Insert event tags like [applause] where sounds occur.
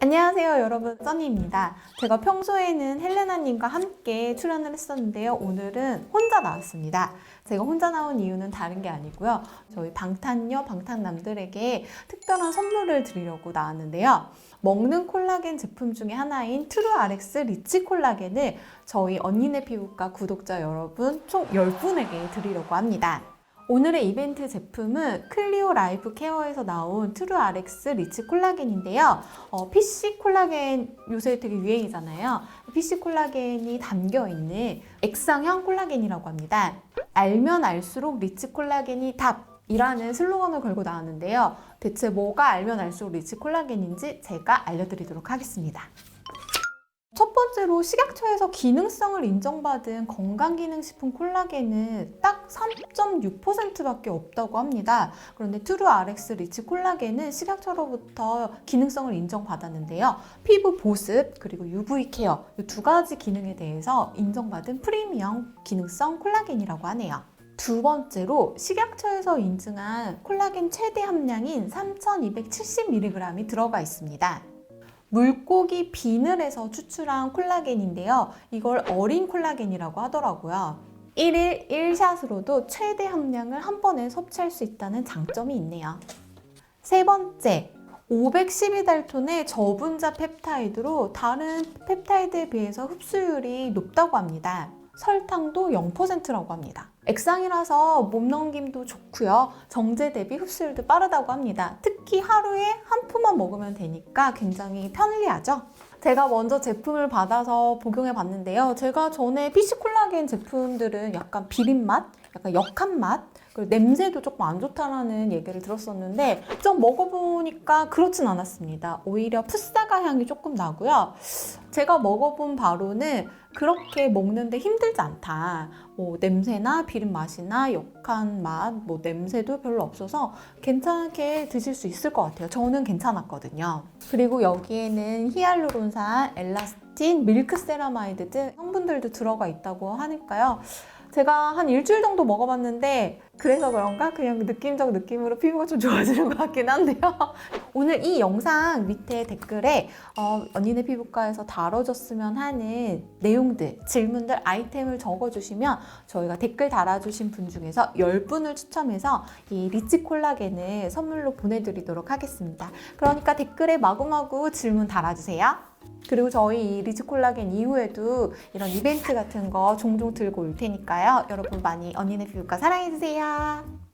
안녕하세요 여러분. 써니입니다. 제가 평소에는 헬레나님과 함께 출연을 했었는데요. 오늘은 혼자 나왔습니다. 제가 혼자 나온 이유는 다른 게 아니고요. 저희 방탄녀 방탄남들에게 특별한 선물을 드리려고 나왔는데요. 먹는 콜라겐 제품 중에 하나인 트루아렉스 리치 콜라겐을 저희 언니네 피부과 구독자 여러분 총 10분에게 드리려고 합니다 오늘의 이벤트 제품은 클리오 라이프 케어에서 나온 트루아렉스 리치 콜라겐인데요. 어, PC 콜라겐 요새 되게 유행이잖아요. PC 콜라겐이 담겨 있는 액상형 콜라겐이라고 합니다. 알면 알수록 리치 콜라겐이 답 이라는 슬로건을 걸고 나왔는데요. 대체 뭐가 알면 알수록 리치 콜라겐인지 제가 알려드리도록 하겠습니다. 첫 번째로 식약처에서 기능성을 인정받은 건강기능식품 콜라겐은 딱 3.6%밖에 없다고 합니다. 그런데 트루아렉스 리치 콜라겐은 식약처로부터 기능성을 인정받았는데요. 피부 보습 그리고 UV 케어 이 두 가지 기능에 대해서 인정받은 프리미엄 기능성 콜라겐이라고 하네요. 두 번째로 식약처에서 인증한 콜라겐 최대 함량인 3270mg이 들어가 있습니다. 물고기 비늘에서 추출한 콜라겐인데요. 이걸 어린 콜라겐이라고 하더라고요. 1일 1샷으로도 최대 함량을 한 번에 섭취할 수 있다는 장점이 있네요. 세 번째, 512달톤의 저분자 펩타이드로 다른 펩타이드에 비해서 흡수율이 높다고 합니다. 설탕도 0%라고 합니다. 액상이라서 몸 넘김도 좋고요. 정제 대비 흡수율도 빠르다고 합니다. 특히 하루에 한 푼만 먹으면 되니까 굉장히 편리하죠. 제가 먼저 제품을 받아서 복용해 봤는데요. 제가 전에 PC 콜라겐 제품들은 약간 비린 맛, 약간 역한 맛, 그리고 냄새도 조금 안 좋다라는 얘기를 들었었는데 좀 먹어보니까 그렇진 않았습니다. 오히려 풋사과 향이 조금 나고요. 제가 먹어본 바로는 그렇게 먹는데 힘들지 않다. 뭐 냄새나 비린 맛이나 역한 맛, 뭐 냄새도 별로 없어서 괜찮게 드실 수 있을 것 같아요. 저는 괜찮았거든요. 그리고 여기에는 히알루론산, 엘라스틴, 밀크세라마이드 등 성분들도 들어가 있다고 하니까요. 제가 한 일주일 정도 먹어봤는데 그래서 그런가 그냥 느낌적 느낌으로 피부가 좀 좋아지는 것 같긴 한데요. [laughs] 오늘 이 영상 밑에 댓글에 어, 언니네 피부과에서 다뤄줬으면 하는 내용들, 질문들, 아이템을 적어주시면 저희가 댓글 달아주신 분 중에서 10분을 추첨해서 이 리치 콜라겐을 선물로 보내드리도록 하겠습니다. 그러니까 댓글에 마구마구 질문 달아주세요. 그리고 저희 이 리치 콜라겐 이후에도 이런 이벤트 같은 거 종종 들고 올 테니까요. 여러분 많이 언니네 피부과 사랑해주세요.